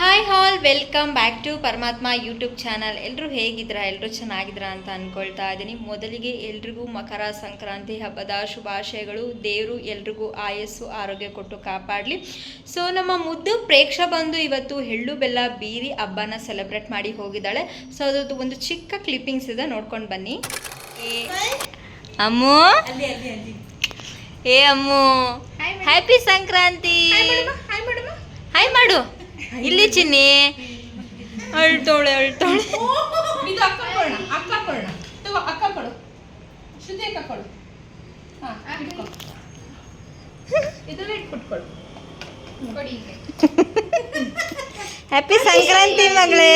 Hi all welcome back to Paramatma YouTube channel ಎಲ್ಲರೂ ಹೇಗಿದ್ದೀರಾ? ಎಲ್ಲರೂ ಚೆನ್ನಾಗಿದ್ದೀರಾ ಅಂತ ಅಂದ್ಕೊಳ್ತಾ ಇದ್ದೀನಿ. ಮೊದಲಿಗೆ ಎಲ್ರಿಗೂ ಮಕರ ಸಂಕ್ರಾಂತಿ ಹಬ್ಬದ ಶುಭಾಶಯಗಳು. ದೇವರು ಎಲ್ರಿಗೂ ಆಯಸ್ಸು ಆರೋಗ್ಯ ಕೊಟ್ಟು ಕಾಪಾಡಲಿ. ಸೊ ನಮ್ಮ ಮುದ್ದು ಪ್ರೇಕ್ಷ ಬಂದು ಇವತ್ತು ಎಳ್ಳು ಬೆಲ್ಲ ಬೀರಿ ಹಬ್ಬನ ಸೆಲೆಬ್ರೇಟ್ ಮಾಡಿ ಹೋಗಿದ್ದಾಳೆ. ಸೊ ಅದರದ್ದು ಒಂದು ಚಿಕ್ಕ ಕ್ಲಿಪ್ಪಿಂಗ್ಸ್ ಇದೆ ನೋಡ್ಕೊಂಡು ಬನ್ನಿ. ಏ ಅಮ್ಮು? ಏ ಅಮ್ಮು? ಹ್ಯಾಪಿ ಸಂಕ್ರಾಂತಿ. ಹಾಯ್ ಮಾಡು. ಇಲ್ಲಿ ಚಿನ್ನಿ. ಅಳ್ತೋಳೆ ಅಳ್ತೋಳೆ. ಇದು ಅಕ್ಕ ಕೊಡೋಣ ಅಕ್ಕ ಕೊಡೋಣ. ತಗೋ ಅಕ್ಕ ಕೊಡು. ಶ್ರುತಿ ಅಕ್ಕ ಕೊಡು. ಇದನ್ನ ಇಟ್ಬಿಟ್ಕೊಡು. ಹ್ಯಾಪಿ ಸಂಕ್ರಾಂತಿ ಮಗಳೇ.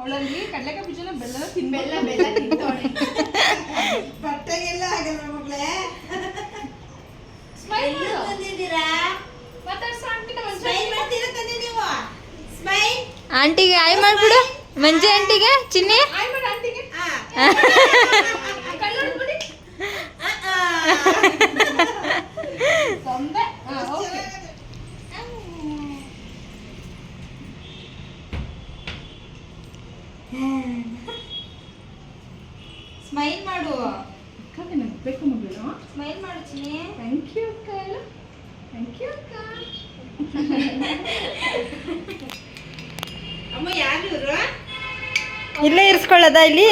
ಅವಳಲ್ಲಿ ಕಡಲೆಕಾಯಿ ಬೀಜನ ಬೆಲ್ಲ ತಿನ್ಬೆಲ್ಲ ಬೆಲ್ಲ ಬೆಲ್ಲ ತಿಂತವಳೆ. ಬಟ್ಟೆಗೆಲ್ಲ ಆಗಲ್ಲ ಮಗಳೇ ಸ್ಮೈಲ್ ಎಲ್ಲಿ ಬಂದಿದ್ದೀರಾ ಮಾತಾಡ್ಸ ಆಂಟಿನ ಸ್ಮೈಲ್ ಮಾಡ್ತೀರಾ ತಾನೇ ನೀವು ಸ್ಮೈಲ್ ಆಂಟಿಗೆ ಆಯ್ ಮಾಡ್ಬಿಡು. ಮಂಜು ಆಂಟಿಗೆ ಚಿನ್ನಿ. ಸ್ಮೈಲ್ ಮಾಡು. ಅಕ್ಕ ನನಗೆ ಬೇಕು ಮಗಳು. ಸ್ಮೈಲ್ ಮಾಡು ಚಿನ್ನಿ. ಥ್ಯಾಂಕ್ ಯು ಅಕ್ಕ ಎಲ್ಲ. ಥ್ಯಾಂಕ್ ಯು ಅಕ್ಕ. ಇಲ್ಲೇ ಇರಿಸ್ಕೊಳ್ಳೋದ ಇಲ್ಲಿ?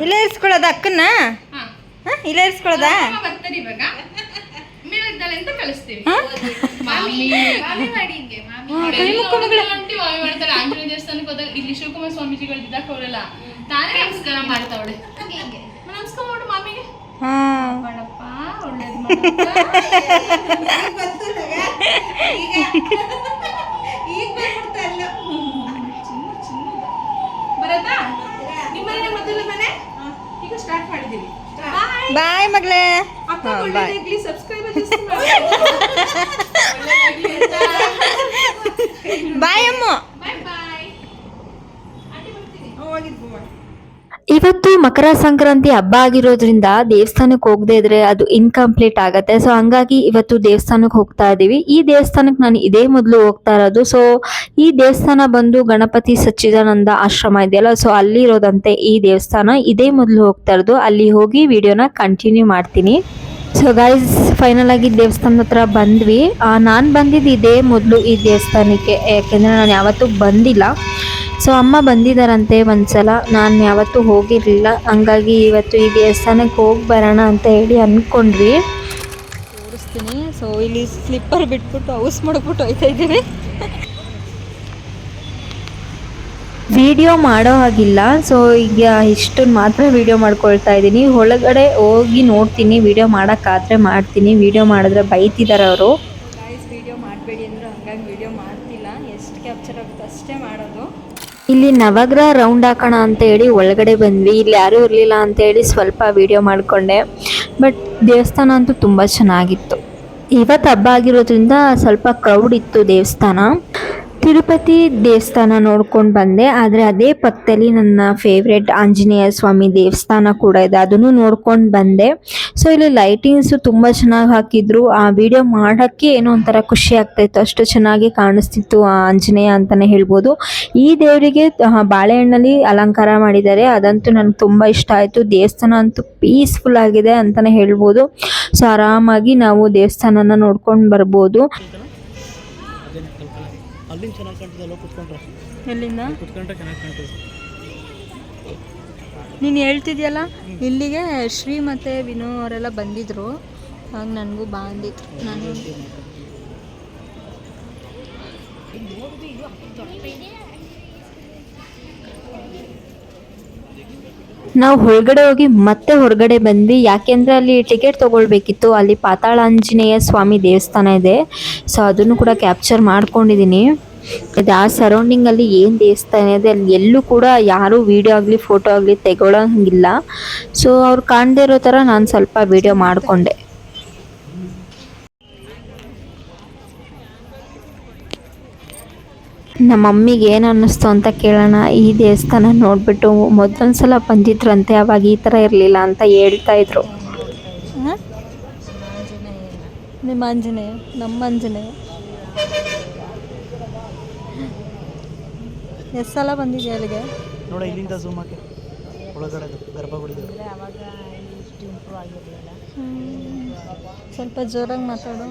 ಇಲ್ಲೇ ಇರಿಸ್ಕೊಳ್ಳೋದ ಅಕ್ಕನ ಹಾ. ಇಲ್ಲೇ ಇರ್ಸ್ಕೊಳ್ಳೋದ? ಇಲ್ಲಿ ಶಿವಕುಮಾರ ಸ್ವಾಮೀಜಿಗಳು ಇದ್ದಕ್ಕೆ ಅವರೆಲ್ಲ ತಾನೇ ನಮಸ್ಕಾರ ಮಾಡ್ತಾವಳೆ ಹಿಂಗೆ ಹಿಂಗೆ ನಮಸ್ಕಾರ ಮಾಡು ಮಾಮಿಗೆ. ಹಾ. ಮಾಡಪ್ಪ. ಒಳ್ಳೇದು ಮಾಡಪ್ಪ ಈಗ ಬಂತು ನಗ. ಈಗ ಈಗ ಬಂದ್ಬಿಡ್ತಾ ಇಲ್ಲ ಚಿನ್ನು ಚಿನ್ನು ಬರತ್ತಾ ಮೊದಲ ಮನೆ? ಈಗ ಸ್ಟಾರ್ಟ್ ಮಾಡಿದ್ದೀವಿ ಬಾಯ್ ಮಗಳೇ. ಬಾಯ್ bye. ಒಳ್ಳೇದಾಗ್ಲಿ ಸಬ್ಸ್ಕ್ರೈಬರ್ ಜಾಸ್ತಿ ಮಾಡಿ ಒಳ್ಳೇದಾಗ್ಲಿ ಅಂತ ಬಾಯ್ ಅಮ್ಮ ಬಾಯ್ ಬಾಯ್ ಆಂಟಿ ಬರ್ತೀನಿ ಹೋಗಿದ್ವು ಇವತ್ತು ಮಕರ ಸಂಕ್ರಾಂತಿ ಹಬ್ಬ ಆಗಿರೋದ್ರಿಂದ ದೇವಸ್ಥಾನಕ್ಕೆ ಹೋಗದೆ ಇದ್ರೆ ಅದು ಇನ್ಕಂಪ್ಲೀಟ್ ಆಗತ್ತೆ. ಸೊ ಹಂಗಾಗಿ ಇವತ್ತು ದೇವಸ್ಥಾನಕ್ಕೆ ಹೋಗ್ತಾ ಇದೀವಿ. ಈ ದೇವಸ್ಥಾನಕ್ಕೆ ನಾನು ಇದೇ ಮೊದಲು ಹೋಗ್ತಾ ಇರೋದು. ಸೊ ಈ ದೇವಸ್ಥಾನ ಬಂದು ಗಣಪತಿ ಸಚ್ಚಿದಾನಂದ ಆಶ್ರಮ ಇದೆಯಲ್ಲ ಸೊ ಅಲ್ಲಿ ಇರೋದಂತೆ ಈ ದೇವಸ್ಥಾನ ಇದೇ ಮೊದಲು ಹೋಗ್ತಾ ಇರೋದು. ಅಲ್ಲಿ ಹೋಗಿ ವಿಡಿಯೋನ ಕಂಟಿನ್ಯೂ ಮಾಡ್ತೀನಿ. ಸೊ ಗೈಸ್ ಫೈನಲ್ ಆಗಿ ದೇವಸ್ಥಾನದ ಹತ್ರ ಬಂದ್ವಿ. ನಾನು ಬಂದಿದ್ದು ಇದೇ ಮೊದಲು ಈ ದೇವಸ್ಥಾನಕ್ಕೆ. ಯಾಕೆಂದರೆ ನಾನು ಯಾವತ್ತೂ ಬಂದಿಲ್ಲ. ಸೊ ಅಮ್ಮ ಬಂದಿದ್ದಾರಂತೆ ಒಂದ್ಸಲ. ನಾನು ಯಾವತ್ತೂ ಹೋಗಿರಲಿಲ್ಲ. ಹಂಗಾಗಿ ಇವತ್ತು ಈ ದೇವಸ್ಥಾನಕ್ಕೆ ಹೋಗಿ ಬರೋಣ ಅಂತ ಹೇಳಿ ಅಂದ್ಕೊಂಡ್ವಿ ತೋರಿಸ್ತೀನಿ. ಸೊ ಇಲ್ಲಿ ಸ್ಲಿಪ್ಪರ್ ಬಿಟ್ಬಿಟ್ಟು ಹೌಸ್ ಮಾಡ್ಬಿಟ್ಟು ಹೋಯ್ತಾ ಇದ್ದೀವಿ. ವಿಡಿಯೋ ಮಾಡೋ ಹಾಗಿಲ್ಲ. ಸೊ ಈಗ ಇಷ್ಟನ್ನು ಮಾತ್ರ ವಿಡಿಯೋ ಮಾಡ್ಕೊಳ್ತಾ ಇದ್ದೀನಿ. ಒಳಗಡೆ ಹೋಗಿ ನೋಡ್ತೀನಿ. ವಿಡಿಯೋ ಮಾಡೋಕ್ಕಾದ್ರೆ ಮಾಡ್ತೀನಿ. ವಿಡಿಯೋ ಮಾಡಿದ್ರೆ ಬೈತಿದ್ದಾರೆ ಅವರು. ವಿಡಿಯೋ ಮಾಡಬೇಡಿ ಅಂದ್ರೆ ಹಂಗಾಗಿ ವಿಡಿಯೋ ಮಾಡ್ತಿಲ್ಲ ಎಷ್ಟು ಕ್ಯಾಪ್ಚರ್ ಆಗುತ್ತೆ ಅಷ್ಟೇ ಮಾಡೋದು ಇಲ್ಲಿ ನವಗ್ರಹ ರೌಂಡ್ ಹಾಕೋಣ ಅಂತ ಹೇಳಿ ಒಳಗಡೆ ಬಂದ್ವಿ. ಇಲ್ಲಿ ಯಾರೂ ಇರಲಿಲ್ಲ ಅಂತ ಹೇಳಿ ಸ್ವಲ್ಪ ವಿಡಿಯೋ ಮಾಡಿಕೊಂಡೆ. ಬಟ್ ದೇವಸ್ಥಾನ ಅಂತೂ ತುಂಬ ಚೆನ್ನಾಗಿತ್ತು. ಇವತ್ತು ಹಬ್ಬ ಆಗಿರೋದ್ರಿಂದ ಸ್ವಲ್ಪ ಕ್ರೌಡ್ ಇತ್ತು ದೇವಸ್ಥಾನ. ತಿರುಪತಿ ದೇವಸ್ಥಾನ ನೋಡ್ಕೊಂಡು ಬಂದೆ, ಆದರೆ ಅದೇ ಪಕ್ಕದಲ್ಲಿ ನನ್ನ ಫೇವ್ರೆಟ್ ಆಂಜನೇಯ ಸ್ವಾಮಿ ದೇವಸ್ಥಾನ ಕೂಡ ಇದೆ, ಅದನ್ನು ನೋಡ್ಕೊಂಡು ಬಂದೆ. ಸೊ ಇಲ್ಲಿ ಲೈಟಿಂಗ್ಸು ತುಂಬ ಚೆನ್ನಾಗಿ ಹಾಕಿದ್ರು. ಆ ವಿಡಿಯೋ ಮಾಡೋಕ್ಕೆ ಏನೋ ಒಂಥರ ಖುಷಿ ಆಗ್ತಾಯಿತ್ತು. ಅಷ್ಟು ಚೆನ್ನಾಗಿ ಕಾಣಿಸ್ತಿತ್ತು ಆ ಆಂಜನೇಯ ಅಂತಲೇ ಹೇಳ್ಬೋದು. ಈ ದೇವರಿಗೆ ಬಾಳೆಹಣ್ಣಲ್ಲಿ ಅಲಂಕಾರ ಮಾಡಿದ್ದಾರೆ. ಅದಂತೂ ನನಗೆ ತುಂಬ ಇಷ್ಟ ಆಯಿತು. ದೇವಸ್ಥಾನ ಅಂತೂ ಪೀಸ್ಫುಲ್ ಆಗಿದೆ ಅಂತಲೇ ಹೇಳ್ಬೋದು. ಸೊ ಆರಾಮಾಗಿ ನಾವು ದೇವಸ್ಥಾನನ ನೋಡ್ಕೊಂಡು ಬರ್ಬೋದು. ಅಲ್ಲಿಂದ ಚೆನ್ನಾಗಿ ಕಾಣ್ತದಲ್ಲ ಕುತ್ಕೊಂಡ್ರೆ? ಎಲ್ಲಿಂದ? ಕುತ್ಕೊಂಡ್ರೆ ಚೆನ್ನಾಗಿ ಕಾಣ್ತದೆ. ನೀನು ಹೇಳ್ತಿದ್ಯಲ್ಲ ಇಲ್ಲಿಗೆ ಶ್ರೀ ಮತ್ತು ವಿನು ಅವರೆಲ್ಲ ಬಂದಿದ್ರು. ಆಗ ನನಗೂ ಬಾ ಅಂದಿದ್ರು. ನಾನು ನಾವು ಹೊರಗಡೆ ಹೋಗಿ ಮತ್ತೆ ಹೊರಗಡೆ ಬಂದ್ವಿ. ಯಾಕೆಂದರೆ ಅಲ್ಲಿ ಟಿಕೆಟ್ ತೊಗೊಳ್ಬೇಕಿತ್ತು. ಅಲ್ಲಿ ಪಾತಾಳಾಂಜನೇಯ ಸ್ವಾಮಿ ದೇವಸ್ಥಾನ ಇದೆ. ಸೊ ಅದನ್ನು ಕೂಡ ಕ್ಯಾಪ್ಚರ್ ಮಾಡ್ಕೊಂಡಿದ್ದೀನಿ ಅದು ಆ ಸರೌಂಡಿಂಗಲ್ಲಿ ಏನು ದೇವಸ್ಥಾನ ಇದೆ, ಅಲ್ಲಿ ಎಲ್ಲೂ ಕೂಡ ಯಾರೂ ವೀಡಿಯೋ ಆಗಲಿ ಫೋಟೋ ಆಗಲಿ ತೆಗೊಳಂಗಿಲ್ಲ. ಸೊ ಅವ್ರು ಕಾಣದೇ ಇರೋ ಥರ ನಾನು ಸ್ವಲ್ಪ ವೀಡಿಯೋ ಮಾಡಿಕೊಂಡೆ. ನಮ್ಮ ಮಮ್ಮಿಗೆ ಏನು ಅನ್ನಿಸ್ತು ಅಂತ ಕೇಳೋಣ. ಈ ದೇವಸ್ಥಾನ ನೋಡಿಬಿಟ್ಟು ಮೊದಲೊಂದು ಸಲ ಬಂದಿದ್ರಂತೆ ಅವಾಗ ಈ ಥರ ಇರಲಿಲ್ಲ ಅಂತ ಹೇಳ್ತಾ ಇದ್ರು. ನಿಮ್ಮ ಆಂಜನೇಯ ನಮ್ಮ ಆಂಜನೇಯ. ಎಷ್ಟು ಸಲ ಬಂದಿದೆ ಅಲ್ಲಿಗೆ? ನೋಡಿ ಇಲ್ಲಿಂದ ಝೂಮ್ ಹಾಕಿ ಒಳಗಡೆ ಗರ್ಭಗುಡಿದು ಸ್ವಲ್ಪ ಜೋರಾಗಿ ಮಾತಾಡು.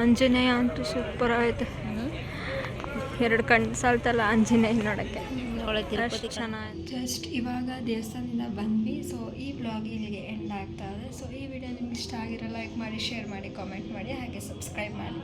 ಆಂಜನೇಯ ಅಂತೂ ಸೂಪರ್ ಆಯ್ತು. ಎರಡು ಕಣ್ಣು ಸಾಲ್ತಲ್ಲ ಆಂಜನೇಯ ನೋಡೋಕ್ಕೆ. ಚೆನ್ನಾಗಿ ಜಸ್ಟ್ ಇವಾಗ ದೇವಸ್ಥಾನದಿಂದ ಬಂದ್ವಿ. ಸೊ ಈ ಬ್ಲಾಗ್ ಇಲ್ಲಿಗೆ ಎಂಡ್ ಆಗ್ತಾ ಇದೆ. ಸೊ ಈ ವಿಡಿಯೋ ನಿಮ್ಗೆ ಇಷ್ಟ ಆಗಿರೋ ಲೈಕ್ ಮಾಡಿ ಶೇರ್ ಮಾಡಿ ಕಾಮೆಂಟ್ ಮಾಡಿ ಹಾಗೆ ಸಬ್ಸ್ಕ್ರೈಬ್ ಮಾಡಿ.